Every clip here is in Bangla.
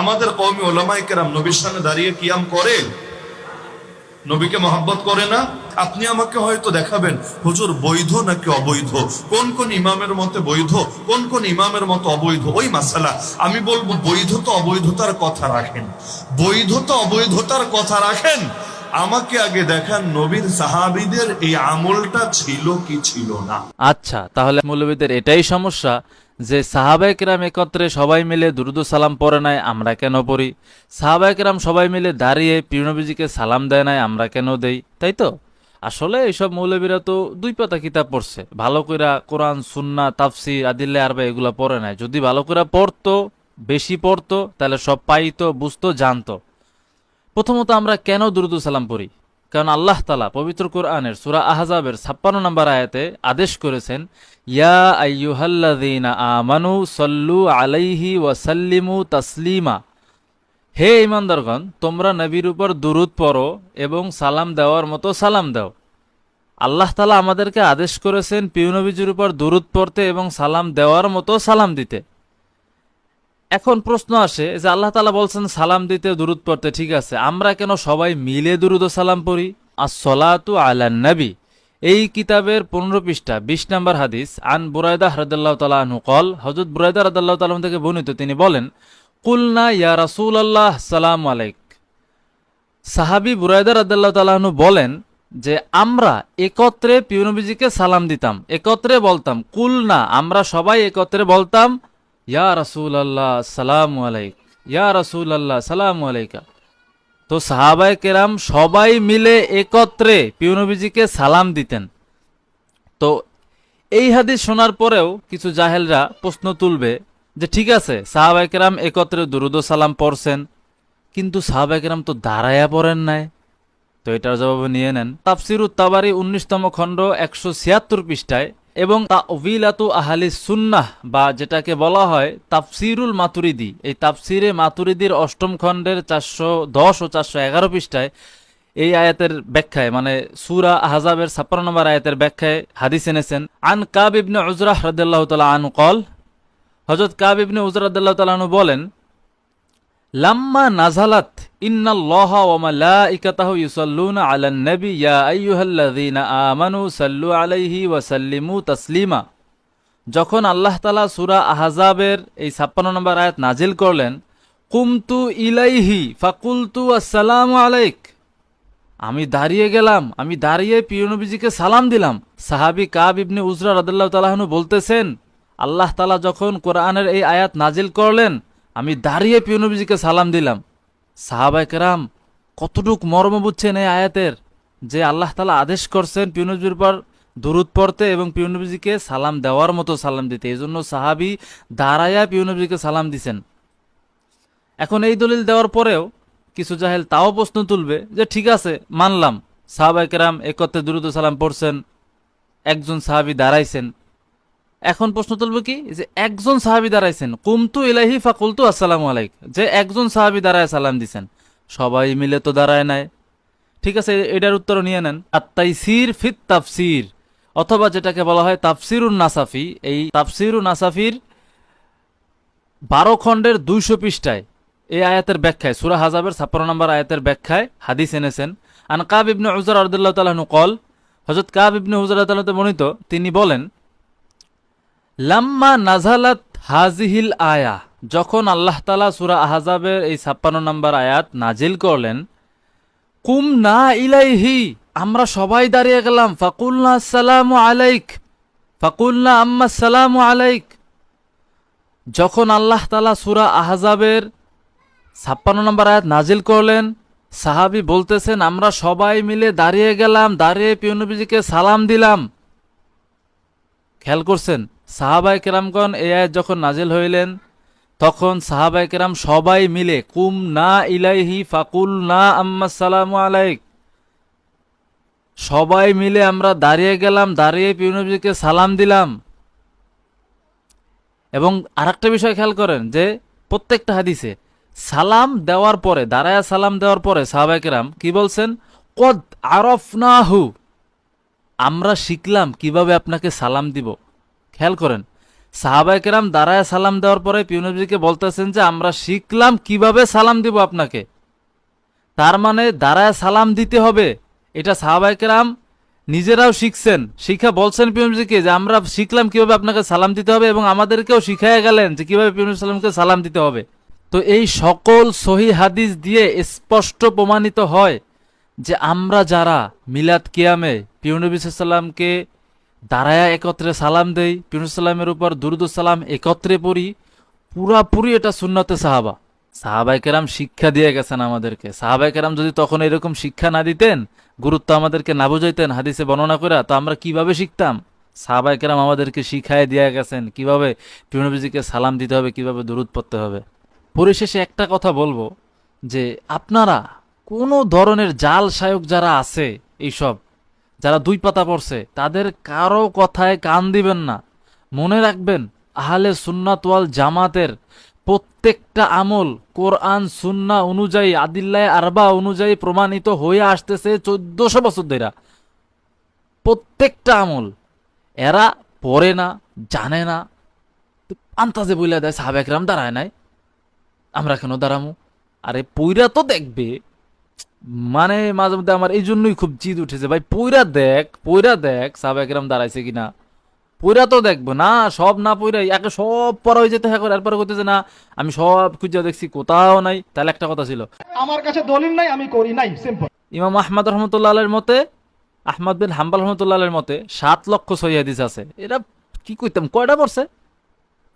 আমাদের কৌমি ওলামাই কেরাম নবীর সামনে দাঁড়িয়ে কিয়াম করে, নবীকে মহাব্বত করে না? আপনি আমাকে হয়তো দেখাবেন, হুজুর বৈধ নাকি অবৈধ? কোন কোন ইমামের মতে বৈধ, কোন কোন ইমামের মতো অবৈধ? ওই মাসালা। আমি বলব বৈধতা অবৈধতার কথা রাখেন। বৈধতা অবৈধতার কথা রাখেন। আমাকে আগে দেখান নবীর সাহাবিদের এই আমলটা ছিল কি ছিল না। আচ্ছা তাহলে মৌলবীদের এটাই সমস্যা যে সাহাবাই কিরাম একত্রে সবাই মিলে দুরুদ সালাম পড়ে নাই আমরা কেন পড়ি? সাহাবাই কিরাম সবাই মিলে দাঁড়িয়ে পিরনবীজিকে সালাম দেয় নাই, আমরা কেন দেই? তাই তো? আসলে এইসব মৌলবীরা তো দুই পাতা কিতাব পড়ছে। ভালো কইরা কোরআন সুন্না তাফসি আদিল্লে আরবা এগুলো পড়ে নাই যদি ভালো করে পড়তো, বেশি পড়তো, তাহলে সব পাইতো, বুঝতো, জানতো। প্রথমত আমরা কেন দুরুদ সালাম পড়ি? কারণ আল্লাহ তালা পবিত্র কোরআনের সুরা আহজাবের ছাপ্পান্ন নম্বর আয়াতে আদেশ করেছেন, ইয়া আমানু সল্লু আলাইহি ওয়াসাল্লিমু তাসলিমা। হে ইমানদারগণ তোমরা নবীর উপর দুরুদ পড়ো এবং সালাম দেওয়ার মতো সালাম দাও। আল্লাহ তালা আমাদেরকে আদেশ করেছেন পিউনবীজির উপর দুরুদ পড়তে এবং সালাম দেওয়ার মতো সালাম দিতে। এখন প্রশ্ন আসে যে আল্লাহ তালা বলছেন সালাম দিতে দুরুদ পড়তে, ঠিক আছে। আমরা কেন সবাই মিলে দুরুদ সালাম পড়ি? আর সলাতু আলা নবী। এই কিতাবের পনেরো পৃষ্ঠা, বিশ নম্বর হাদিস, আন বুরায়দা হরদাল্লাহ তালাহু কল হজরত বুরায়দা রদাল্লাহ তালাম থেকে বর্ণিত, তিনি বলেন, কুলনা ইয়া রাসুল আল্লাহ সালাম আলাইক। সাহাবি বুরায়দা রদাল্লাহ তালাহনু বলেন যে, আমরা একত্রে পিউনবীজিকে সালাম দিতাম, একত্রে বলতাম। কুল না আমরা সবাই একত্রে বলতাম ইয়া রাসুল আল্লাহ সালাম আলাইক। ইয়া রাসুল আল্লাহ সালাম আলাইকা। তো সাহাবায় কেরাম সবাই মিলে একত্রে পিউনবীজিকে সালাম দিতেন। তো এই হাদিস শোনার পরেও কিছু জাহেলরা প্রশ্ন তুলবে যে, ঠিক আছে সাহাবাই কেরাম একত্রে দুরুদ সালাম পড়ছেন, কিন্তু সাহাবাই কেরাম তো দাঁড়ায়া পড়েন নাই। তো এটার জবাব নিয়ে নেন। তাফসিরু তাবারি উনিশতম খণ্ড একশো ছিয়াত্তর পৃষ্ঠায় এবং তা তাবিলাতু আহালি সুন্নাহ বা যেটাকে বলা হয় তাফসিরুল মাতুরিদি। এই তাফসিরে মাতুরিদির অষ্টম খণ্ডের চারশো দশ ও চারশো এগারো পৃষ্ঠায় এই আয়াতের ব্যাখ্যায় মানে সুরা আহজাবের ছাপ্পান্ন নম্বর আয়াতের ব্যাখ্যায় হাদিস এনেছেন। আন কাব ইবনে উজরাহ রাদিয়াল্লাহু তাআলা আন কল, হযরত কাব ইবনে উজরাহ রাদিয়াল্লাহু তাআলা বলেন লাম্মা নাজালাত আলাইহি ওয়া সাল্লিমু তাসলিমা। যখন আল্লাহ তাআলা সূরা আহজাবের এই 56 নম্বর আয়াত নাজিল করলেন, কুমতু ইলাইহি ফাকুলতু আসসালামু আলাইক। আমি দাঁড়িয়ে গেলাম, আমি দাঁড়িয়ে পিয়নবীজিকে সালাম দিলাম। সাহাবি কাব ইবনে উজরা রাদিল্লাহু তাআলাহু বলতেছেন, আল্লাহ তালা যখন কোরআনের এই আয়াত নাজিল করলেন আমি দাঁড়িয়ে পিয়নবীজিকে সালাম দিলাম। সাহাবাই কেরাম কতটুক মর্ম বুঝছেন এই আয়াতের? যে আল্লাহ তালা আদেশ করছেন পিয়নবীর পর দুরুদ পড়তে এবং পিয়নবীজিকে সালাম দেওয়ার মতো সালাম দিতে। এই জন্য সাহাবি দাঁড়াইয়া পিয়নবীজিকে সালাম দিছেন। এখন এই দলিল দেওয়ার পরেও কিছু জাহেল তাও প্রশ্ন তুলবে যে, ঠিক আছে, মানলাম। সাহাবাই কেরাম একত্রে দুরুদ ও সালাম পড়ছেন। একজন সাহাবি দাঁড়াইছেন। এখন প্রশ্ন তুলবে কি? যে একজন সাহাবি দাঁড়াইছেন, কুমতু ইলাহি ফাকুলতু আসসালামু আলাইক। যে একজন সাহাবি দাঁড়ায় সালাম দিছেন। সবাই মিলে তো দাঁড়ায় নাই। ঠিক আছে, এটার উত্তর নিয়ে নেন। আত্মাইসির ফিত তাফসির, অথবা যেটাকে বলা হয় তাফসিরুন নাসাফি। এই তাফসিরুন নাসাফির বারো খণ্ডের দুইশো পৃষ্ঠায় এই আয়াতের ব্যাখ্যায়, সুরা হাজাবের ছাপ্পান্ন নম্বর আয়াতের ব্যাখ্যায় হাদিস এনেছেন। আন কাব ইবনে উজর আর্দুল্লাহ তালাহনু কল হজরত কাব ইবনে উজর বর্ণিত তিনি বলেন লাম্মা নাজালাত হাজিহিল আয়া, যখন আল্লাহ তালা সুরা আহজাবের এই ছাপ্পান্ন নম্বর আয়াত নাজিল করলেন, কুম না ইলাইহি, আমরা সবাই দাঁড়িয়ে গেলাম ফাকুল্লা আসসালামু আলাইক ফাকুল্লা আম্মা সালামু আলাইক। যখন আল্লাহ তালা সুরা আহজাবের ছাপ্পান্ন নম্বর আয়াত নাজিল করলেন, সাহাবি বলতেছেন, আমরা সবাই মিলে দাঁড়িয়ে গেলাম, দাঁড়িয়ে পিয়নবীজিকে সালাম দিলাম। খেয়াল করছেন? সাহাবাই কেরামগণ এ আয়াত যখন নাজিল হইলেন, তখন সাহাবাই কেরাম সবাই মিলে, কুম না ইলাইহি ফাকুল না আম্মা সালামু আলাইক। সবাই মিলে আমরা দাঁড়িয়ে গেলাম, দাঁড়িয়ে পিউনবীকে সালাম দিলাম। এবং আরেকটা বিষয় খেয়াল করেন যে, প্রত্যেকটা হাদিসে সালাম দেওয়ার পরে, দাঁড়ায়া সালাম দেওয়ার পরে সাহাবাই কেরাম কি বলছেন? কদ আরফনাহু। আমরা শিখলাম কীভাবে আপনাকে সালাম দিব। খেয়াল করেন। সাহাবাইকেরাম দাঁড়ায় সালাম দেওয়ার পরে পিউনবজিকে বলতেছেন যে, আমরা শিখলাম কীভাবে সালাম দিব আপনাকে। তার মানে দাঁড়ায় সালাম দিতে হবে। এটা সাহাবাইকেরাম নিজেরাও শিখছেন। শিখা বলছেন পিউনবজিকে যে, আমরা শিখলাম কীভাবে আপনাকে সালাম দিতে হবে এবং আমাদেরকেও শিখাইয়া গেলেন যে, কীভাবে পিউনব সালামকে সালাম দিতে হবে। তো এই সকল সহি হাদিস দিয়ে স্পষ্ট প্রমাণিত হয় যে, আমরা যারা মিলাদ কিয়ামে পিউনবী সাল্লামকে দাঁড়ায়া একত্রে সালাম দেই পিউনুসাল্লামের উপর দুরুদুসালাম একত্রে পড়ি পুরাপুরি এটা সুন্নতে সাহাবা। সাহাবাই কেরাম শিক্ষা দিয়ে গেছেন আমাদেরকে। সাহাবাই কেরাম যদি তখন এরকম শিক্ষা না দিতেন, গুরুত্ব আমাদেরকে না বুঝাইতেন, হাদিসে বর্ণনা করে তো আমরা কীভাবে শিখতাম? সাহাবাই কেরাম আমাদেরকে শিখায় দিয়ে গেছেন, কীভাবে পিউনবীজিকে সালাম দিতে হবে, কীভাবে দূরত পড়তে হবে। পরিশেষে একটা কথা বলব, যে আপনারা কোনো ধরনের জাল সায়ক যারা আছে, এইসব যারা দুই পাতা পড়ছে, তাদের কারও কথায় কান দিবেন না। মনে রাখবেন, আহলে সুন্নাত ওয়াল জামাতের প্রত্যেকটা আমল কোরআন, সুন্না অনুযায়ী, আদিল্লায় আরবা অনুযায়ী প্রমাণিত হয়ে আসতেছে চোদ্দশো বছর ধরে। প্রত্যেকটা আমল এরা পড়ে না, জানে না। আন্তাজে বইলা দেয় সাহাবেকরাম দাঁড়ায় নাই। আমরা কেন দাঁড়ামু? আরে পইরা তো দেখবে মানে মাঝে মধ্যে আমার এই জন্যই খুব জিদ উঠেছে ভাই পইরা দেখ পইরা দেখ সাহাবেকরাম দাঁড়াইছে কিনা। পইরা তো দেখব না সব না পইরাই একে সব পড়া হয়ে যেতে হ্যাঁ করে এরপরে করতেছে না আমি সব খুঁজে দেখছি কোথাও নাই। তাহলে একটা কথা ছিল। আমার কাছে দলিল নাই আমি করি নাই সিম্পল ইমাম আহমদ রহমতুল্লাহ মতে আহমদ বিন হাম্বাল রহমতুল্লাহ মতে সাত লক্ষ সহি হাদিস আছে। এটা কি কইতাম কয়টা পড়ছে?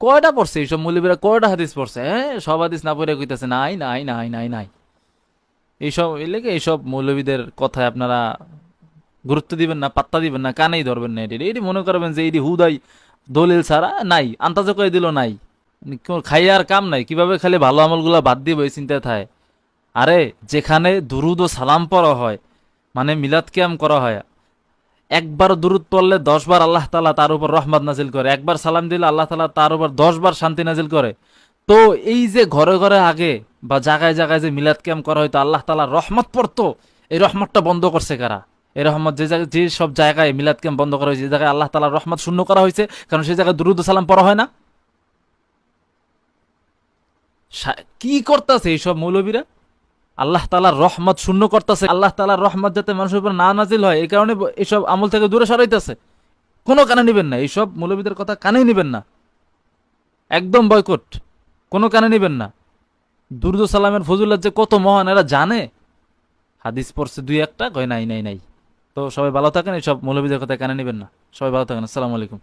কয়টা পড়ছে? এইসব মৌলবীরা কয়টা হাদিস পড়ছে? হ্যাঁ সব হাদিস না পড়ে কইতাছে নাই নাই নাই নাই নাই। এইসব এই এইসব মৌলবীদের কথায় আপনারা গুরুত্ব দিবেন না, পাত্তা দিবেন না, কানেই ধরবেন না এটি। এটি মনে করবেন যে এটি হুদাই দলিল ছাড়া নাই আন্তাজ করে দিল নাই। কেউ খাইয়ার কাম নাই, কীভাবে খালি ভালো আমলগুলা বাদ দিব এই চিন্তা থাকে আরে, যেখানে দুরুদ ও সালাম পড়া হয় মানে মিলাদ কিয়াম করা হয়, একবার দুরুদ পড়লে দশবার আল্লাহ তালা তার উপর রহমত নাজিল করে, একবার সালাম দিলে আল্লাহ তালা তার উপর দশবার শান্তি নাজিল করে। তো এই যে ঘরে ঘরে আগে বা জায়গায় জায়গায় যে মিলাদ কিয়াম করা হয়তো আল্লাহ তালা রহমত পড়তো, এই রহমতটা বন্ধ করছে কারা? এই রহমত যে জায়গায় যে সব জায়গায় মিলাদ কিয়াম বন্ধ করা হয়েছে, যে জায়গায় আল্লাহ তালা রহমত শূন্য করা হয়েছে, কারণ সেই জায়গায় দুরুদ সালাম পড়া হয় না? কি করতেছে এইসব মৌলবীরা? আল্লাহ তালার রহমত শূন্য করতেছে। আল্লাহ তালার রহমত যাতে মানুষের উপর না নাজিল হয়, এই কারণে এইসব আমল থেকে দূরে সরাইতেছে। কোনো কানে নিবেন না, এইসব মৌলবীদের কথা কানেই নিবেন না। একদম বয়কট, কোনো কানে নিবেন না। দুরুদ সালামের ফজুল্লাহ যে কত মহান, এরা জানে? হাদিস পড়ছে দুই একটা, কয় নাই নাই নাই। তো সবাই ভালো থাকেন এই সব মৌলবীদের কথা কেন নেবেন না। সবাই ভালো থাকেন, আসসালামু আলাইকুম।